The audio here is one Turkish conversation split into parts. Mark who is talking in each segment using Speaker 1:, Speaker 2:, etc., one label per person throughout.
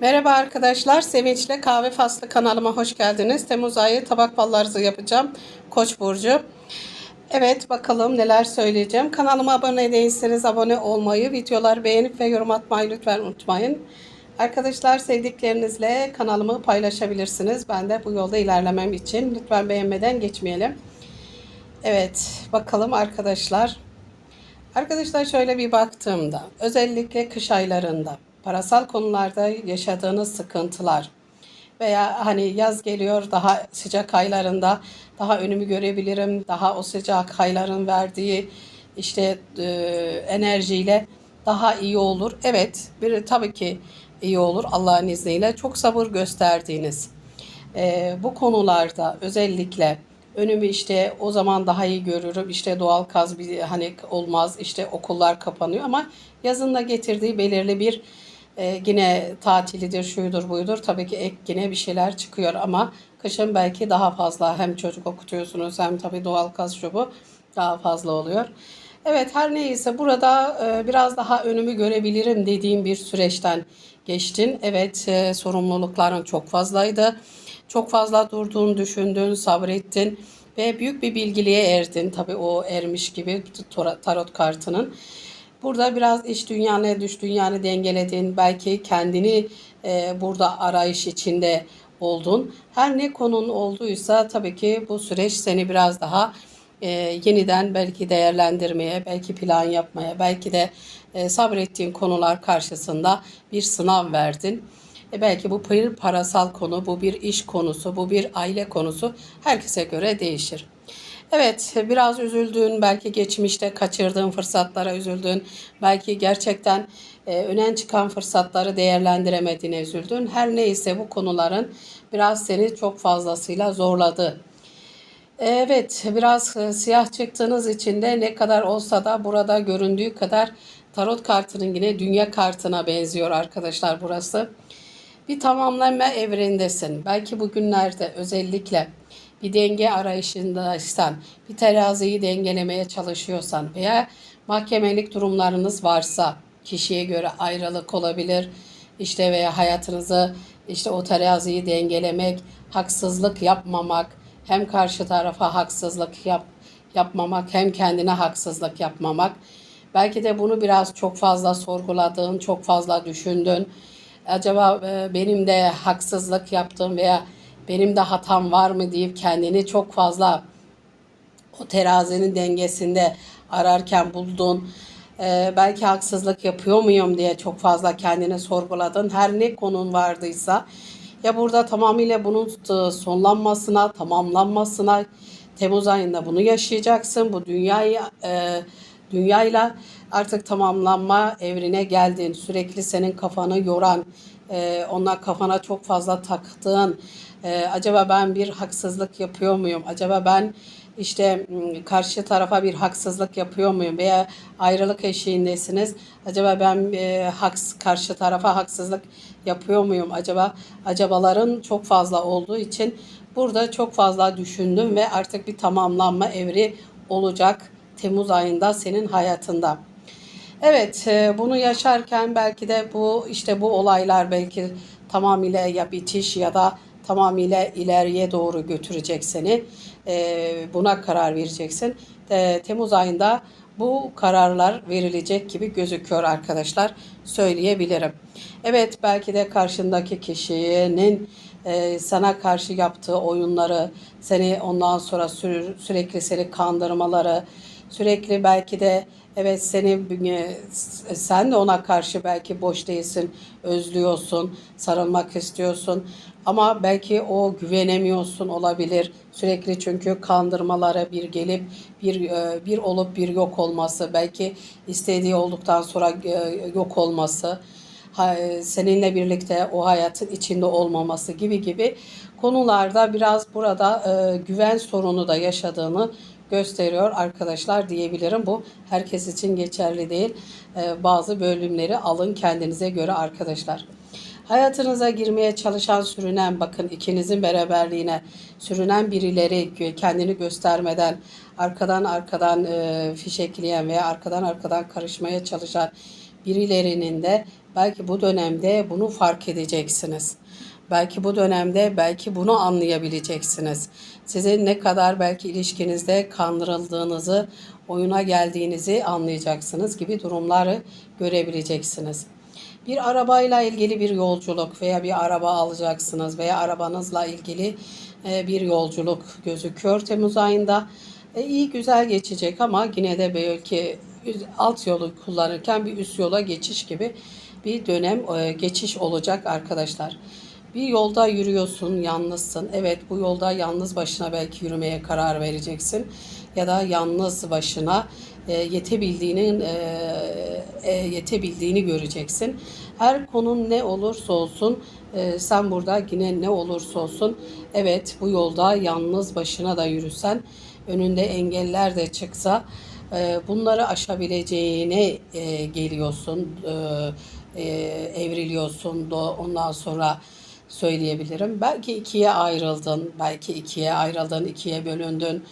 Speaker 1: Merhaba arkadaşlar, Sevinçle Kahve Faslı kanalıma hoş geldiniz. Temmuz ayı tabak ballarızı yapacağım. Koç burcu. Evet, bakalım neler söyleyeceğim. Kanalıma abone değilseniz abone olmayı, videoları beğenip ve yorum atmayı lütfen unutmayın. Arkadaşlar sevdiklerinizle kanalımı paylaşabilirsiniz. Ben de bu yolda ilerlemem için lütfen beğenmeden geçmeyelim. Evet, bakalım arkadaşlar. Arkadaşlar şöyle bir baktığımda özellikle kış aylarında parasal konularda yaşadığınız sıkıntılar veya hani yaz geliyor daha sıcak aylarında daha önümü görebilirim. Daha o sıcak ayların verdiği işte e, enerjiyle daha iyi olur. Evet, bir tabii ki iyi olur Allah'ın izniyle. Çok sabır gösterdiğiniz e, bu konularda özellikle önümü işte o zaman daha iyi görürüm. İşte doğal gaz bir hani olmaz. işte okullar kapanıyor ama yazın da getirdiği belirli bir e, yine tatilidir, şuydur, buydur. Tabii ki ek yine bir şeyler çıkıyor ama kışın belki daha fazla hem çocuk okutuyorsunuz hem tabii doğal gaz şu bu daha fazla oluyor. Evet her neyse burada e, biraz daha önümü görebilirim dediğim bir süreçten geçtin. Evet e, sorumlulukların çok fazlaydı. Çok fazla durdun, düşündün, sabrettin ve büyük bir bilgiliğe erdin. Tabii o ermiş gibi tarot kartının. Burada biraz iç dünyanı, dış dünyanı dengeledin. Belki kendini e, burada arayış içinde oldun. Her ne konun olduysa tabii ki bu süreç seni biraz daha e, yeniden belki değerlendirmeye, belki plan yapmaya, belki de e, sabrettiğin konular karşısında bir sınav verdin. E belki bu bir parasal konu, bu bir iş konusu, bu bir aile konusu herkese göre değişir. Evet, biraz üzüldün, belki geçmişte kaçırdığın fırsatlara üzüldün, belki gerçekten e, önen çıkan fırsatları değerlendiremediğine üzüldün. Her neyse bu konuların biraz seni çok fazlasıyla zorladı. Evet, biraz e, siyah çıktığınız için de ne kadar olsa da burada göründüğü kadar tarot kartının yine dünya kartına benziyor arkadaşlar burası. Bir tamamlanma evrendesin. Belki bugünlerde özellikle bir denge arayışındaysan, bir teraziyi dengelemeye çalışıyorsan veya mahkemelik durumlarınız varsa kişiye göre ayrılık olabilir. İşte veya hayatınızı işte o teraziyi dengelemek, haksızlık yapmamak, hem karşı tarafa haksızlık yap, yapmamak hem kendine haksızlık yapmamak. Belki de bunu biraz çok fazla sorguladın, çok fazla düşündün. Acaba benim de haksızlık yaptığım veya benim de hatam var mı deyip kendini çok fazla o terazinin dengesinde ararken buldun. Ee, belki haksızlık yapıyor muyum diye çok fazla kendini sorguladın. Her ne konun vardıysa ya burada tamamıyla bunun sonlanmasına, tamamlanmasına Temmuz ayında bunu yaşayacaksın. Bu dünyayı e, dünyayla artık tamamlanma evrine geldin. Sürekli senin kafanı yoran, e, onlar kafana çok fazla taktığın, e, acaba ben bir haksızlık yapıyor muyum? Acaba ben işte karşı tarafa bir haksızlık yapıyor muyum veya ayrılık eşiğindesiniz. Acaba ben e, haks karşı tarafa haksızlık yapıyor muyum? Acaba acabaların çok fazla olduğu için burada çok fazla düşündüm ve artık bir tamamlanma evri olacak Temmuz ayında senin hayatında. Evet, e, bunu yaşarken belki de bu işte bu olaylar belki tamamıyla ya bitiş ya da tamamıyla ileriye doğru götürecek seni. E, buna karar vereceksin. E, Temmuz ayında bu kararlar verilecek gibi gözüküyor arkadaşlar. Söyleyebilirim. Evet belki de karşındaki kişinin e, sana karşı yaptığı oyunları, seni ondan sonra sü sürekli seni kandırmaları, sürekli belki de evet seni sen de ona karşı belki boş değilsin, özlüyorsun, sarılmak istiyorsun ama belki o güvenemiyorsun olabilir. Sürekli çünkü kandırmalara bir gelip bir e, bir olup bir yok olması, belki istediği olduktan sonra e, yok olması, seninle birlikte o hayatın içinde olmaması gibi gibi konularda biraz burada e, güven sorunu da yaşadığını gösteriyor arkadaşlar diyebilirim. Bu herkes için geçerli değil. Bazı bölümleri alın kendinize göre arkadaşlar. Hayatınıza girmeye çalışan sürünen bakın ikinizin beraberliğine sürünen birileri kendini göstermeden arkadan arkadan e, fişekleyen veya arkadan arkadan karışmaya çalışan birilerinin de belki bu dönemde bunu fark edeceksiniz. Belki bu dönemde belki bunu anlayabileceksiniz. Sizin ne kadar belki ilişkinizde kandırıldığınızı, oyuna geldiğinizi anlayacaksınız gibi durumları görebileceksiniz. Bir arabayla ilgili bir yolculuk veya bir araba alacaksınız veya arabanızla ilgili e, bir yolculuk gözüküyor Temmuz ayında. E, iyi güzel geçecek ama yine de belki alt yolu kullanırken bir üst yola geçiş gibi bir dönem e, geçiş olacak arkadaşlar. Bir yolda yürüyorsun, yalnızsın. Evet bu yolda yalnız başına belki yürümeye karar vereceksin. Ya da yalnız başına e, yetebildiğinin e, e, yetebildiğini göreceksin. Her konun ne olursa olsun sen burada yine ne olursa olsun evet bu yolda yalnız başına da yürüsen önünde engeller de çıksa bunları aşabileceğine geliyorsun, e, e, evriliyorsun. Do, ondan sonra söyleyebilirim. Belki ikiye ayrıldın, belki ikiye ayrıldın, ikiye bölündün.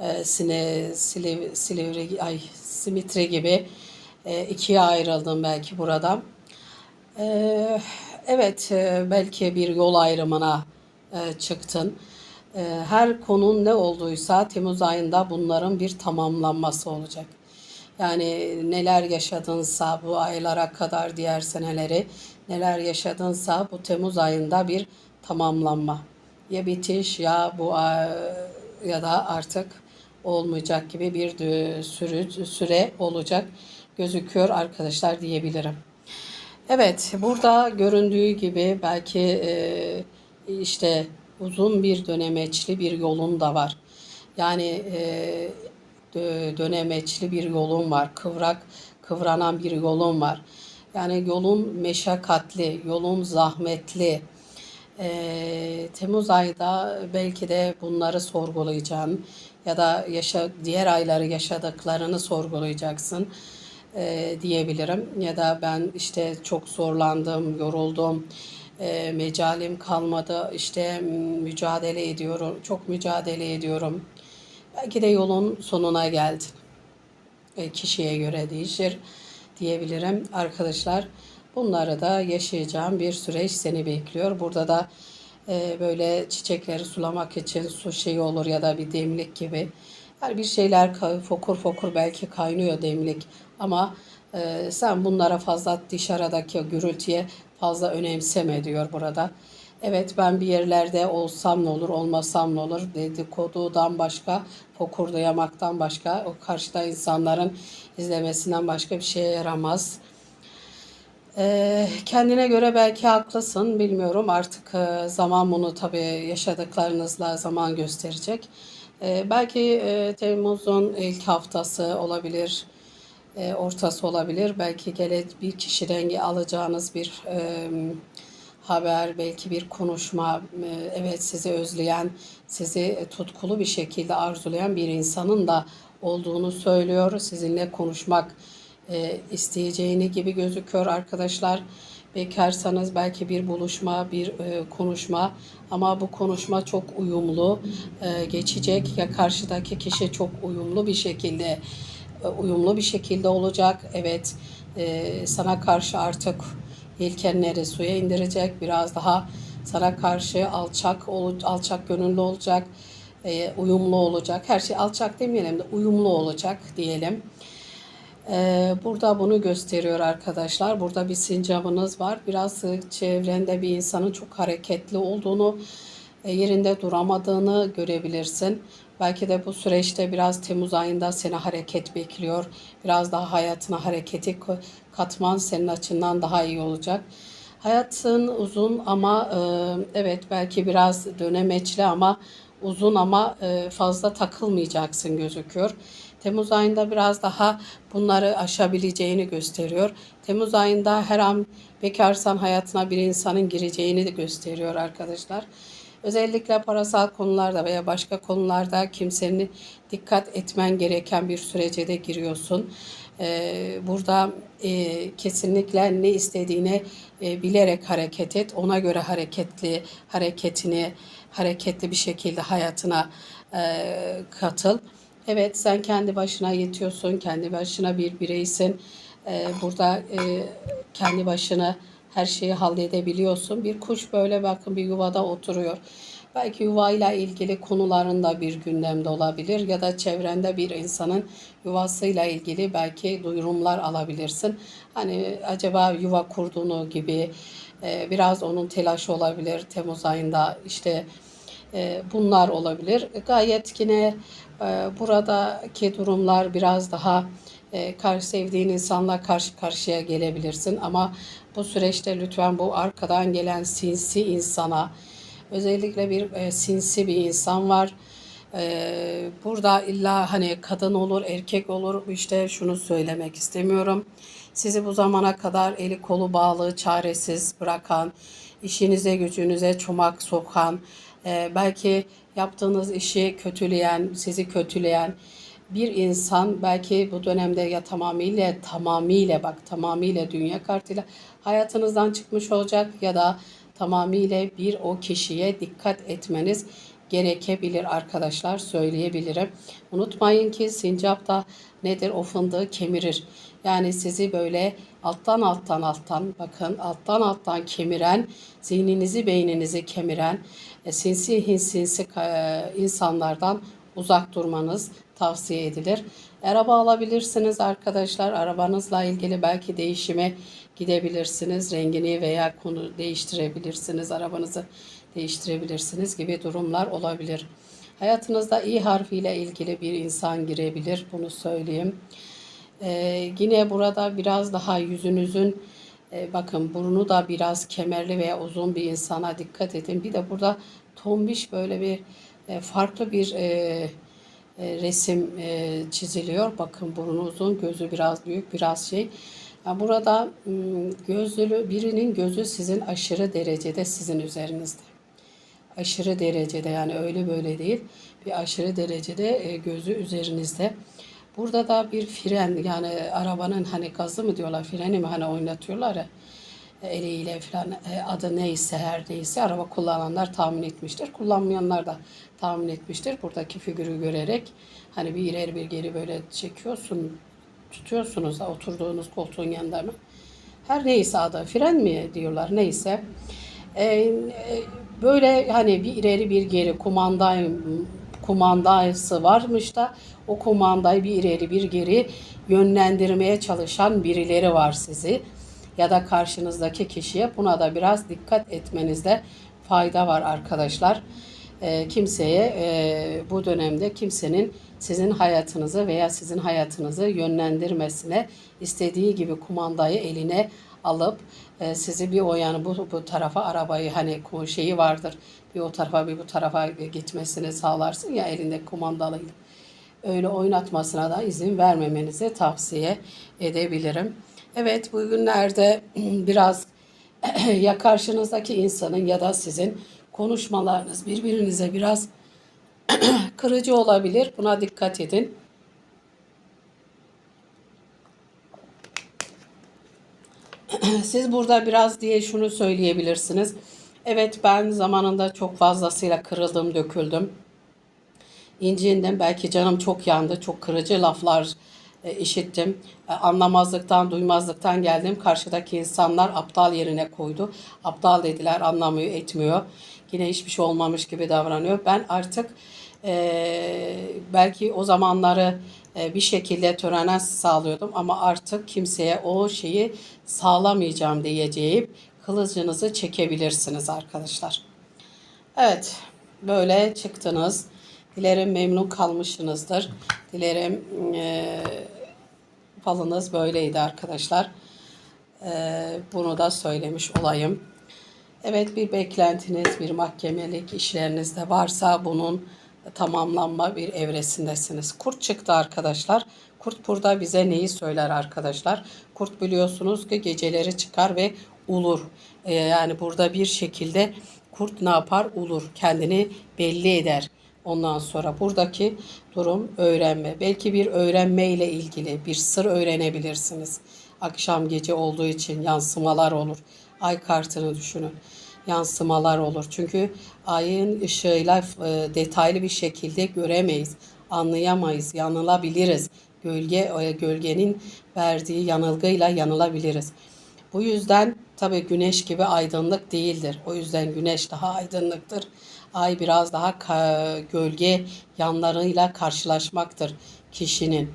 Speaker 1: E, sine, Siliv, Silivri, ay, Simitre gibi e, ikiye ayrıldın belki buradan. E, evet, e, belki bir yol ayrımına e, çıktın. E, her konun ne olduysa Temmuz ayında bunların bir tamamlanması olacak. Yani neler yaşadınsa bu aylara kadar diğer seneleri neler yaşadınsa bu Temmuz ayında bir tamamlanma. Ya bitiş ya bu ya da artık olmayacak gibi bir sürü, süre olacak gözüküyor arkadaşlar diyebilirim. Evet, burada göründüğü gibi belki e, işte uzun bir dönemeçli bir yolun da var. Yani e, dönemeçli bir yolun var. Kıvrak, kıvranan bir yolun var. Yani yolun meşakkatli, yolun zahmetli. E, Temmuz ayda belki de bunları sorgulayacağım ya da yaşa, diğer ayları yaşadıklarını sorgulayacaksın e, diyebilirim. Ya da ben işte çok zorlandım, yoruldum, e, mecalim kalmadı, işte mücadele ediyorum, çok mücadele ediyorum. Belki de yolun sonuna geldin. E, kişiye göre değişir diyebilirim arkadaşlar. Bunları da yaşayacağım bir süreç seni bekliyor. Burada da e, böyle çiçekleri sulamak için su şeyi olur ya da bir demlik gibi. Yani bir şeyler fokur fokur belki kaynıyor demlik ama e, sen bunlara fazla dışarıdaki gürültüye fazla önemseme diyor burada. Evet ben bir yerlerde olsam ne olur olmasam ne olur dedikodudan başka fokurdayamaktan başka o karşıda insanların izlemesinden başka bir şeye yaramaz. Ee, kendine göre belki haklısın, bilmiyorum. Artık e, zaman bunu tabii yaşadıklarınızla zaman gösterecek. Ee, belki e, Temmuz'un ilk haftası olabilir, e, ortası olabilir. Belki gele bir kişiden alacağınız bir e, haber, belki bir konuşma, e, evet sizi özleyen, sizi tutkulu bir şekilde arzulayan bir insanın da olduğunu söylüyor. Sizinle konuşmak e, isteyeceğini gibi gözüküyor arkadaşlar. Bekarsanız belki bir buluşma, bir e, konuşma ama bu konuşma çok uyumlu e, geçecek ya karşıdaki kişi çok uyumlu bir şekilde e, uyumlu bir şekilde olacak. Evet, e, sana karşı artık yelkenleri suya indirecek, biraz daha sana karşı alçak alçak gönüllü olacak, e, uyumlu olacak. Her şey alçak demeyelim de uyumlu olacak diyelim. Ee, Burada bunu gösteriyor arkadaşlar. Burada bir sincabınız var. Biraz e, çevrende bir insanın çok hareketli olduğunu, e, yerinde duramadığını görebilirsin. Belki de bu süreçte biraz Temmuz ayında seni hareket bekliyor. Biraz daha hayatına hareketi katman senin açından daha iyi olacak. Hayatın uzun ama e, evet belki biraz dönemeçli ama uzun ama e, fazla takılmayacaksın gözüküyor. Temmuz ayında biraz daha bunları aşabileceğini gösteriyor. Temmuz ayında her an bekarsan hayatına bir insanın gireceğini de gösteriyor arkadaşlar. Özellikle parasal konularda veya başka konularda kimsenin dikkat etmen gereken bir sürece de giriyorsun. Ee, burada e, kesinlikle ne istediğini e, bilerek hareket et. Ona göre hareketli hareketini hareketli bir şekilde hayatına e, katıl. Evet sen kendi başına yetiyorsun, kendi başına bir bireysin. burada kendi başına her şeyi halledebiliyorsun. Bir kuş böyle bakın bir yuvada oturuyor. Belki yuvayla ilgili konularında bir gündemde olabilir ya da çevrende bir insanın yuvasıyla ilgili belki duyurumlar alabilirsin. Hani acaba yuva kurduğunu gibi e, biraz onun telaşı olabilir Temmuz ayında işte e, bunlar olabilir. Gayet yine e, buradaki durumlar biraz daha karşı sevdiğin insanla karşı karşıya gelebilirsin ama bu süreçte lütfen bu arkadan gelen sinsi insana özellikle bir e, sinsi bir insan var. E, burada illa hani kadın olur, erkek olur işte şunu söylemek istemiyorum. Sizi bu zamana kadar eli kolu bağlı, çaresiz bırakan, işinize gücünüze çomak sokan, e, belki yaptığınız işi kötüleyen, sizi kötüleyen bir insan belki bu dönemde ya tamamıyla tamamıyla bak tamamıyla dünya kartıyla hayatınızdan çıkmış olacak ya da tamamıyla bir o kişiye dikkat etmeniz gerekebilir arkadaşlar söyleyebilirim. Unutmayın ki sincap da nedir o fındığı kemirir. Yani sizi böyle alttan alttan alttan bakın alttan alttan kemiren zihninizi beyninizi kemiren e, sinsi hinsinsi e, insanlardan uzak durmanız tavsiye edilir. Araba alabilirsiniz arkadaşlar. Arabanızla ilgili belki değişime gidebilirsiniz. Rengini veya konu değiştirebilirsiniz. Arabanızı değiştirebilirsiniz gibi durumlar olabilir. Hayatınızda i harfiyle ilgili bir insan girebilir. Bunu söyleyeyim. Ee, yine burada biraz daha yüzünüzün e, bakın burnu da biraz kemerli veya uzun bir insana dikkat edin. Bir de burada tombiş böyle bir e, farklı bir e, e, resim e, çiziliyor. Bakın burnu uzun, gözü biraz büyük, biraz şey. Burada m, gözlü birinin gözü sizin aşırı derecede sizin üzerinizde. Aşırı derecede yani öyle böyle değil. Bir aşırı derecede e, gözü üzerinizde. Burada da bir fren yani arabanın hani gazı mı diyorlar freni mi hani oynatıyorlar ya eliyle falan e, adı neyse her neyse araba kullananlar tahmin etmiştir. Kullanmayanlar da tahmin etmiştir. Buradaki figürü görerek hani bir ileri bir geri böyle çekiyorsun tutuyorsunuz da oturduğunuz koltuğun yanında mı? Her neyse adı fren mi diyorlar neyse. Ee, e, böyle hani bir ileri bir geri kumanda kumandası varmış da o kumandayı bir ileri bir geri yönlendirmeye çalışan birileri var sizi ya da karşınızdaki kişiye buna da biraz dikkat etmenizde fayda var arkadaşlar. E, kimseye e, bu dönemde kimsenin sizin hayatınızı veya sizin hayatınızı yönlendirmesine istediği gibi kumandayı eline alıp e, sizi bir o yani bu, bu tarafa arabayı hani şeyi vardır bir o tarafa bir bu tarafa gitmesini sağlarsın ya elinde kumandalıyla. Öyle oynatmasına da izin vermemenizi tavsiye edebilirim. Evet bugünlerde biraz ya karşınızdaki insanın ya da sizin konuşmalarınız birbirinize biraz kırıcı olabilir. Buna dikkat edin. Siz burada biraz diye şunu söyleyebilirsiniz. Evet ben zamanında çok fazlasıyla kırıldım, döküldüm. İncindim. Belki canım çok yandı. Çok kırıcı laflar e, işittim. E, anlamazlıktan, duymazlıktan geldim. Karşıdaki insanlar aptal yerine koydu. Aptal dediler, anlamıyor, etmiyor. Yine hiçbir şey olmamış gibi davranıyor. Ben artık e, belki o zamanları e, bir şekilde törene sağlıyordum ama artık kimseye o şeyi sağlamayacağım diyeceğim. Kılıcınızı çekebilirsiniz arkadaşlar. Evet, böyle çıktınız. Dilerim memnun kalmışsınızdır. Dilerim e, falınız böyleydi arkadaşlar. E, bunu da söylemiş olayım. Evet bir beklentiniz, bir mahkemelik işleriniz de varsa bunun tamamlanma bir evresindesiniz. Kurt çıktı arkadaşlar. Kurt burada bize neyi söyler arkadaşlar? Kurt biliyorsunuz ki geceleri çıkar ve ulur. Ee, yani burada bir şekilde kurt ne yapar? Ulur. Kendini belli eder. Ondan sonra buradaki durum öğrenme. Belki bir öğrenme ile ilgili bir sır öğrenebilirsiniz. Akşam gece olduğu için yansımalar olur. Ay kartını düşünün. Yansımalar olur. Çünkü ayın ışığıyla e, detaylı bir şekilde göremeyiz, anlayamayız, yanılabiliriz. gölge o gölgenin verdiği yanılgıyla yanılabiliriz. Bu yüzden tabii güneş gibi aydınlık değildir. O yüzden güneş daha aydınlıktır. Ay biraz daha gölge yanlarıyla karşılaşmaktır kişinin.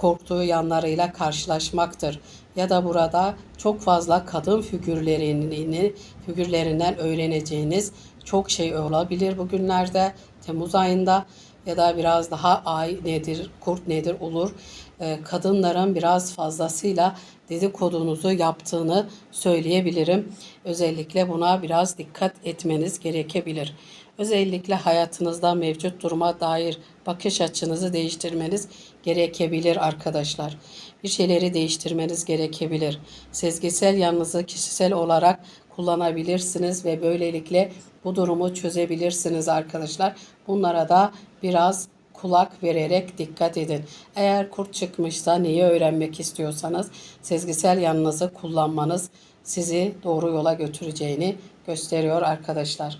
Speaker 1: Korktuğu yanlarıyla karşılaşmaktır. Ya da burada çok fazla kadın figürlerini figürlerinden öğreneceğiniz çok şey olabilir bugünlerde Temmuz ayında ya da biraz daha ay nedir, kurt nedir olur. Ee, kadınların biraz fazlasıyla dedikodunuzu yaptığını söyleyebilirim. Özellikle buna biraz dikkat etmeniz gerekebilir. Özellikle hayatınızda mevcut duruma dair bakış açınızı değiştirmeniz gerekebilir arkadaşlar. Bir şeyleri değiştirmeniz gerekebilir. Sezgisel yanınızı kişisel olarak kullanabilirsiniz ve böylelikle bu durumu çözebilirsiniz arkadaşlar. Bunlara da biraz kulak vererek dikkat edin. Eğer kurt çıkmışsa neyi öğrenmek istiyorsanız sezgisel yanınızı kullanmanız sizi doğru yola götüreceğini gösteriyor arkadaşlar.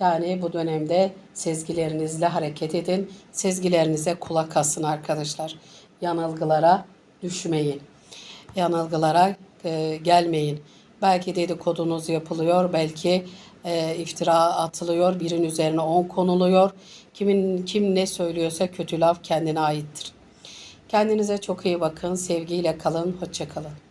Speaker 1: Yani bu dönemde sezgilerinizle hareket edin. Sezgilerinize kulak asın arkadaşlar. Yanılgılara düşmeyin. Yanılgılara e, gelmeyin. Belki dedikodunuz yapılıyor, belki e, iftira atılıyor, birin üzerine on konuluyor. Kimin kim ne söylüyorsa kötü laf kendine aittir. Kendinize çok iyi bakın. Sevgiyle kalın. Hoşça kalın.